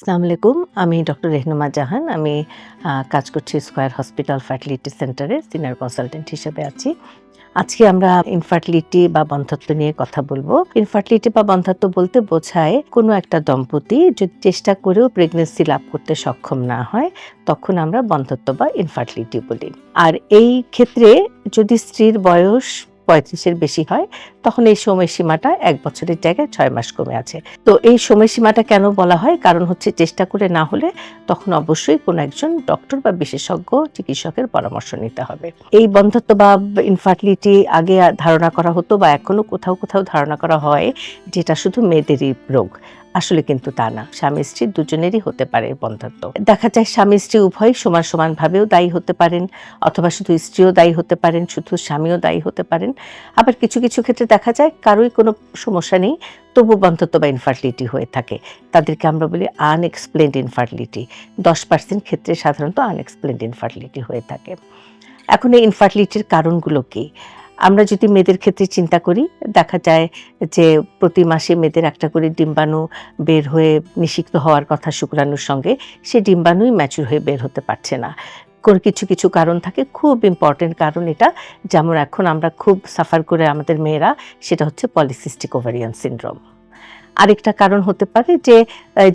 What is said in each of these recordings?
আসসালামু আলাইকুম। আমি ডক্টর রেহনুমা জাহান। আমি কাজ করছি স্কোয়ার হসপিটাল ফার্টিলিটি সেন্টারে সিনিয়র কনসালটেন্ট হিসেবে আছি। আজকে আমরা ইনফার্টিলিটি বা বন্ধাত্ব নিয়ে কথা বলব। ইনফার্টিলিটি বা বন্ধাত্ব বলতে বোঝায় কোনো একটা দম্পতি যদি চেষ্টা করেও প্রেগনেন্সি লাভ করতে সক্ষম না হয়, তখন আমরা বন্ধাত্ব বা ইনফার্টিলিটি বলি। আর এই ক্ষেত্রে যদি স্ত্রীর বয়স পঁয়ত্রিশের বেশি হয়, তখন এই সময়সীমাটা এক বছরের জায়গায় ছয় মাস কমে আছে। তো এই সময়সীমাটা কেন বলা হয়? কারণ হচ্ছে চেষ্টা করে না হলে তখন অবশ্যই কোনো একজন ডক্টর বা বিশেষজ্ঞ চিকিৎসকের পরামর্শ নিতে হবে। এই বন্ধত্ব বা ইনফার্টিলিটি আগে ধারণা করা হতো বা এখনও কোথাও কোথাও ধারণা করা হয়, যেটা শুধু মেয়েদেরই রোগ। আসলে কিন্তু তা না। স্বামী স্ত্রী দুজনেরই হতে পারে বন্ধাত্ব দেখা যায় স্বামী স্ত্রী উভয় সমান সমান ভাবেও দায়ী হতে পারেন, অথবা শুধু স্ত্রীও দায়ী হতে পারেন, শুধু স্বামীও দায়ী হতে পারেন। আবার কিছু কিছু ক্ষেত্রে দেখা যায় কারোই কোনো সমস্যা নেই তবু বন্ধাত্ব বা ইনফার্টিলিটি হয়ে থাকে। তাদেরকে আমরা বলি আনএক্সপ্লেন্ড ইনফার্টিলিটি দশ পার্সেন্ট ক্ষেত্রে সাধারণত আনএক্সপ্লেন্ড ইনফার্টিলিটি হয়ে থাকে। এখন এই ইনফার্টিলিটির কারণগুলো কি? আমরা যদি মেয়েদের ক্ষেত্রে চিন্তা করি, দেখা যায় যে প্রতি মাসে মেয়েদের একটা করে ডিম্বাণু বের হয়ে নিষিক্ত হওয়ার কথা শুক্রাণুর সঙ্গে, সে ডিম্বাণুই ম্যাচুর হয়ে বের হতে পারছে না। কিছু কিছু কারণ থাকে, খুব ইম্পর্টেন্ট কারণ এটা, যেমন এখন আমরা খুব সাফার করে আমাদের মেয়েরা, সেটা হচ্ছে পলিসিস্টিক ওভারিয়ান সিনড্রোম আরেকটা কারণ হতে পারে যে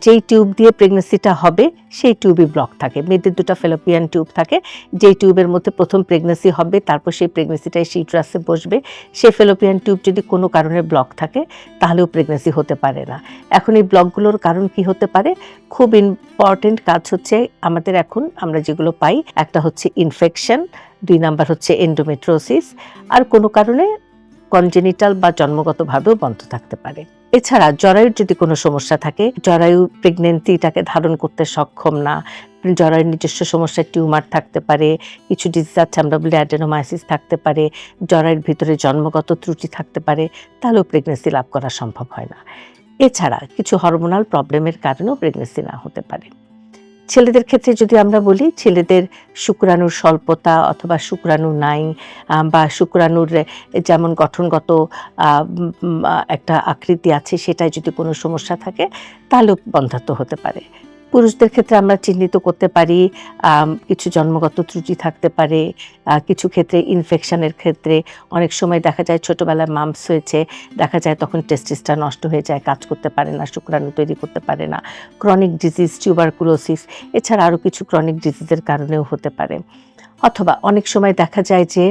যেই টিউব দিয়ে প্রেগনেন্সিটা হবে, সেই টিউবই ব্লক থাকে। মেয়েদের দুটো ফেলোপিয়ান টিউব থাকে। যেই টিউবের মধ্যে প্রথম প্রেগনেন্সি হবে, তারপর সেই প্রেগনেন্সিটাই সেই ট্রাসে বসবে। সেই ফেলোপিয়ান টিউব যদি কোনো কারণে ব্লক থাকে, তাহলেও প্রেগনেন্সি হতে পারে না। এখন এই ব্লকগুলোর কারণ কি হতে পারে? খুব ইম্পর্টেন্ট কাজ হচ্ছে আমাদের এখন আমরা যেগুলো পাই, একটা হচ্ছে ইনফেকশন দুই নাম্বার হচ্ছে এন্ডোমেট্রোসিস আর কোনো কারণে কনজেনিটাল বা জন্মগতভাবেও বন্ধ থাকতে পারে। এছাড়া জরায়ুর যদি কোনো সমস্যা থাকে, জরায়ু প্রেগনেন্সিটাকে ধারণ করতে সক্ষম না, জরায়ুর নিজস্ব সমস্যা টিউমার থাকতে পারে, কিছু ডিজিজ আছে আমরা বলি অ্যাডেনোমাইসিস থাকতে পারে, জরায়ুর ভিতরে জন্মগত ত্রুটি থাকতে পারে, তাহলেও প্রেগনেন্সি লাভ করা সম্ভব হয় না। এছাড়া কিছু হরমোনাল প্রবলেমের কারণেও প্রেগনেন্সি না হতে পারে। ছেলেদের ক্ষেত্রে যদি আমরা বলি, ছেলেদের শুক্রাণুর স্বল্পতা অথবা শুক্রাণু নাই বা শুক্রাণুর যেমন গঠনগত একটা আকৃতি আছে, সেটায় যদি কোনো সমস্যা থাকে, তাহলেও বন্ধাত্ম হতে পারে। পুরুষদের ক্ষেত্রে আমরা চিহ্নিত করতে পারি কিছু জন্মগত ত্রুটি থাকতে পারে কিছু ক্ষেত্রে ইনফেকশনের ক্ষেত্রে অনেক সময় দেখা যায় ছোটোবেলায় মাম্পস হয়েছে, দেখা যায় তখন টেস্টিসটা নষ্ট হয়ে যায়, কাজ করতে পারে না, শুক্রাণু তৈরি করতে পারে না ক্রনিক ডিজিজ টিউবারকুলোসিস এছাড়া আরও কিছু ক্রনিক ডিজিজের কারণেও হতে পারে। অথবা অনেক সময় দেখা যায় যে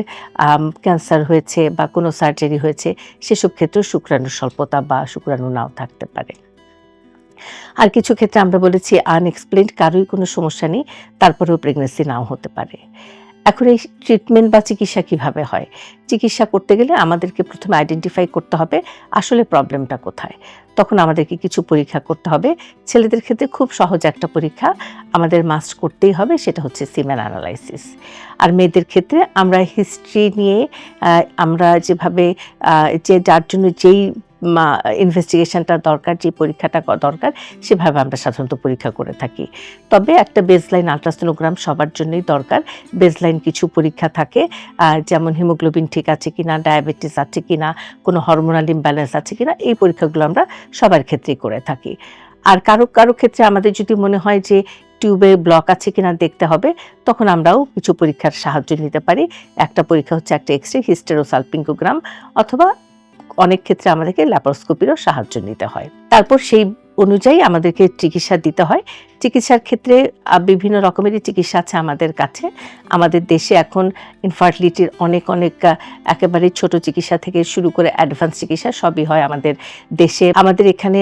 ক্যান্সার হয়েছে বা কোনো সার্জারি হয়েছে, সেসব ক্ষেত্রেও শুক্রাণু স্বল্পতা বা শুক্রাণু নাও থাকতে পারে। আর কিছু ক্ষেত্রে আমরা বলেছি আনএক্সপ্লেন্ড কারোই কোনো সমস্যা নেই, তারপরেও প্রেগনেন্সি নাও হতে পারে। এখন এই ট্রিটমেন্ট বা চিকিৎসা কীভাবে হয়? চিকিৎসা করতে গেলে আমাদেরকে প্রথমে আইডেন্টিফাই করতে হবে আসলে প্রবলেমটা কোথায়। তখন আমাদেরকে কিছু পরীক্ষা করতে হবে। ছেলেদের ক্ষেত্রে খুব সহজ একটা পরীক্ষা আমাদের মাস্ট করতেই হবে, সেটা হচ্ছে সিমেন অ্যানালাইসিস আর মেয়েদের ক্ষেত্রে আমরা হিস্ট্রি নিয়ে আমরা যেভাবে যে, যার জন্য যেই ইনভেস্টিগেশনটা দরকার, যে পরীক্ষাটা দরকার, সেভাবে আমরা সাধারণত পরীক্ষা করে থাকি। তবে একটা বেসলাইন আলট্রাসোনোগ্রাম সবার জন্যই দরকার। বেসলাইন কিছু পরীক্ষা থাকে যেমন হিমোগ্লোবিন ঠিক আছে কিনা ডায়াবেটিস আছে কিনা, কোনো হরমোনাল ইমব্যালেন্স আছে কিনা, এই পরীক্ষাগুলো আমরা সবার ক্ষেত্রেই করে থাকি। আর কারও কারও ক্ষেত্রে আমাদের যদি মনে হয় যে টিউবে ব্লক আছে কিনা দেখতে হবে, তখন আমরাও কিছু পরীক্ষার সাহায্য নিতে পারি। একটা পরীক্ষা হচ্ছে একটা এক্স রে হিস্টেরোসালপিঙ্কোগ্রাম অথবা অনেক ক্ষেত্রে আমাদেরকে ল্যাপারোস্কোপিরও সাহায্য নিতে হয়। তারপর সেই অনুযায়ী আমাদেরকে চিকিৎসা দিতে হয়। চিকিৎসার ক্ষেত্রে বিভিন্ন রকমেরই চিকিৎসা আছে আমাদের কাছে। আমাদের দেশে এখন ইনফার্টিলিটির অনেক অনেক একেবারে ছোট চিকিৎসা থেকে শুরু করে অ্যাডভান্স চিকিৎসা সবই হয় আমাদের দেশে। আমাদের এখানে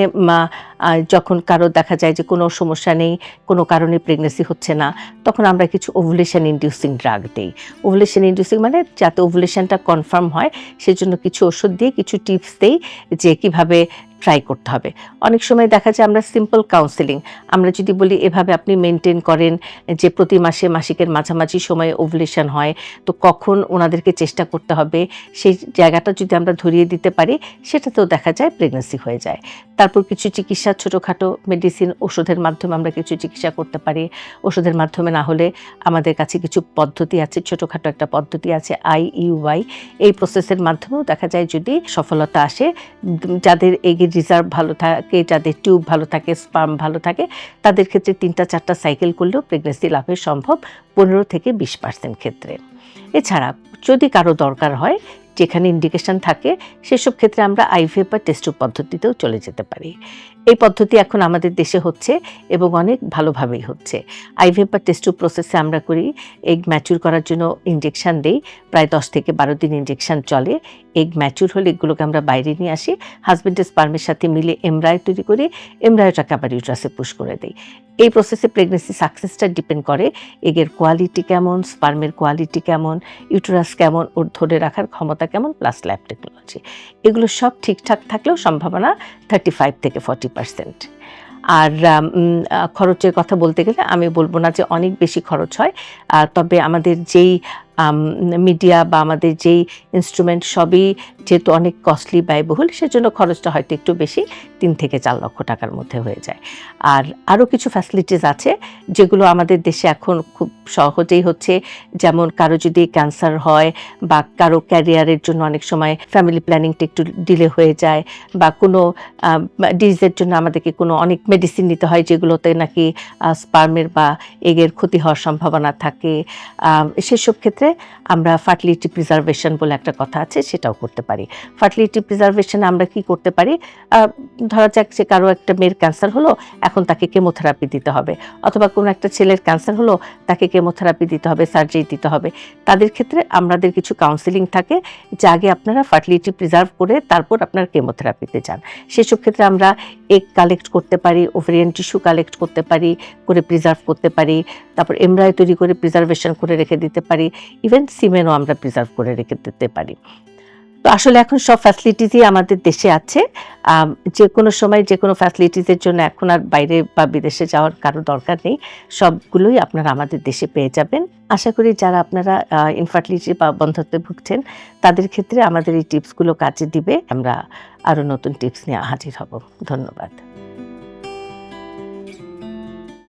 যখন কারও দেখা যায় যে কোনো সমস্যা নেই, কোনো কারণে প্রেগনেন্সি হচ্ছে না, তখন আমরা কিছু ওভুলেশন ইনডিউসিং ড্রাগ দিই। ওভুলেশন ইনডিউসিং মানে যাতে ওভুলেশনটা কনফার্ম হয়, সেজন্য কিছু ওষুধ দিয়ে কিছু টিপস দেই যে কীভাবে ট্রাই করতে হবে। অনেক সময় দেখা যায় আমরা সিম্পল কাউন্সেলিং আমরা যদি বলি এভাবে আপনি মেনটেন করেন যে প্রতি মাসে মাসিকের মাঝামাঝি সময়ে ওভুলেশন হয়, তো কখন ওনাদেরকে চেষ্টা করতে হবে, সেই জায়গাটা যদি আমরা ধরিয়ে দিতে পারি, সেটাতেও দেখা যায় প্রেগনেন্সি হয়ে যায়। তারপর কিছু চিকিৎসা, ছোটোখাটো মেডিসিন ওষুধের মাধ্যমে আমরা কিছু চিকিৎসা করতে পারি। ওষুধের মাধ্যমে না হলে আমাদের কাছে কিছু পদ্ধতি আছে, ছোটোখাটো একটা পদ্ধতি আছে আই ইউআই এই প্রসেসের মাধ্যমেও দেখা যায় যদি সফলতা আসে, যাদের এগের রিজার্ভ ভালো থাকে, যাদের টিউব ভালো থাকে স্পার্ম ভালো থাকে, তাদের ক্ষেত্রে তিনটা চারটা সাইকেল করলেও প্রেগনেন্সি লাভের সম্ভব পনেরো থেকে বিশ পার্সেন্ট ক্ষেত্রে। এছাড়া যদি কারও দরকার হয়, যেখানে ইন্ডিকেশন থাকে, সেসব ক্ষেত্রে আমরা আইভিএফ বা টেস্ট পদ্ধতিতেও চলে যেতে পারি। এই পদ্ধতি এখন আমাদের দেশে হচ্ছে এবং অনেক ভালোভাবেই হচ্ছে। আইভিএফ বা টেস্ট প্রসেসে আমরা করি, এগ ম্যাচুর করার জন্য ইঞ্জেকশন দেই, প্রায় দশ থেকে বারো দিন ইঞ্জেকশন চলে। এগ ম্যাচুর হলে এগুলোকে আমরা বাইরে নিয়ে আসি হাজব্যান্ডের স্পার্মের সাথে মিলে এমব্রায় তৈরি করি এমব্রায়োটাকে আবার ইউট্রাসে পুশ করে দিই। এই প্রসেসে প্রেগনেন্সি সাকসেসটা ডিপেন্ড করে, এগের কোয়ালিটি কেমন, স্পার্মের কোয়ালিটি কেমন, ইউটেরাস কেমন, ওর ধরে রাখার ক্ষমতা কেমন, প্লাস ল্যাব টেকনোলজি। এগুলো সব ঠিকঠাক থাকলেও সম্ভাবনা থার্টি ফাইভ থেকে ফর্টি পার্সেন্ট আর খরচের কথা বলতে গেলে আমি বলব না যে অনেক বেশি খরচ হয়। তবে আমাদের যেই মিডিয়া বা আমাদের যেই ইনস্ট্রুমেন্ট সবই যেহেতু অনেক কস্টলি ব্যয়বহুল, সেজন্য খরচটা হয়তো একটু বেশি, তিন থেকে চার লক্ষ টাকার মধ্যে হয়ে যায়। আর আরও কিছু ফ্যাসিলিটিস আছে, যেগুলো আমাদের দেশে এখন খুব সহজেই হচ্ছে, যেমন কারও যদি ক্যান্সার হয় বা কারও ক্যারিয়ারের জন্য অনেক সময় ফ্যামিলি প্ল্যানিংটা একটু ডিলে হয়ে যায়, বা কোনো ডিজিজের জন্য আমাদেরকে কোনো অনেক মেডিসিন নিতে হয়, যেগুলোতে নাকি স্পার্মের বা এগের ক্ষতি হওয়ার সম্ভাবনা থাকে। সেসব ক্ষেত্রে আমরা ফার্টিলিটি প্রিজার্ভেশন বলে একটা কথা আছে, সেটাও করতে পারি। ফার্টিলিটি প্রিজার্ভেশনে আমরা কি করতে পারি? ধরা যাক যে কারও একটা মেয়ের ক্যান্সার হলো, এখন তাকে কেমোথেরাপি দিতে হবে। অথবা কোনো একটা ছেলের ক্যান্সার হলো, তাকে কেমোথেরাপি দিতে হবে সার্জারি দিতে হবে। তাদের ক্ষেত্রে আমাদের কিছু কাউন্সিলিং থাকে, যে আগে আপনারা ফার্টিলিটি প্রিজার্ভ করে তারপর আপনার কেমোথেরাপিতে যান। সেসব ক্ষেত্রে আমরা এগ কালেক্ট করতে পারি ওভারিয়ান টিস্যু কালেক্ট করতে পারি, করে প্রিজার্ভ করতে পারি। তারপর এমব্রায় তৈরি করে প্রিজার্ভেশন করে রেখে দিতে পারি ইভেন সিমেনও আমরা প্রিজার্ভ করে রেখে দিতে পারি। তো আসলে এখন সব ফ্যাসিলিটিসই আমাদের দেশে আছে। যে কোনো সময় যে কোনো ফ্যাসিলিটিসের জন্য এখন আর বাইরে বা বিদেশে যাওয়ার কারও দরকার নেই। সবগুলোই আপনারা আমাদের দেশে পেয়ে যাবেন। আশা করি যারা আপনারা ইনফার্টিলিটি বা বন্ধত্বে ভুগছেন, তাদের ক্ষেত্রে আমাদের এই টিপসগুলো কাজে দিবে। আমরা আরও নতুন টিপস নিয়ে হাজির হব। ধন্যবাদ।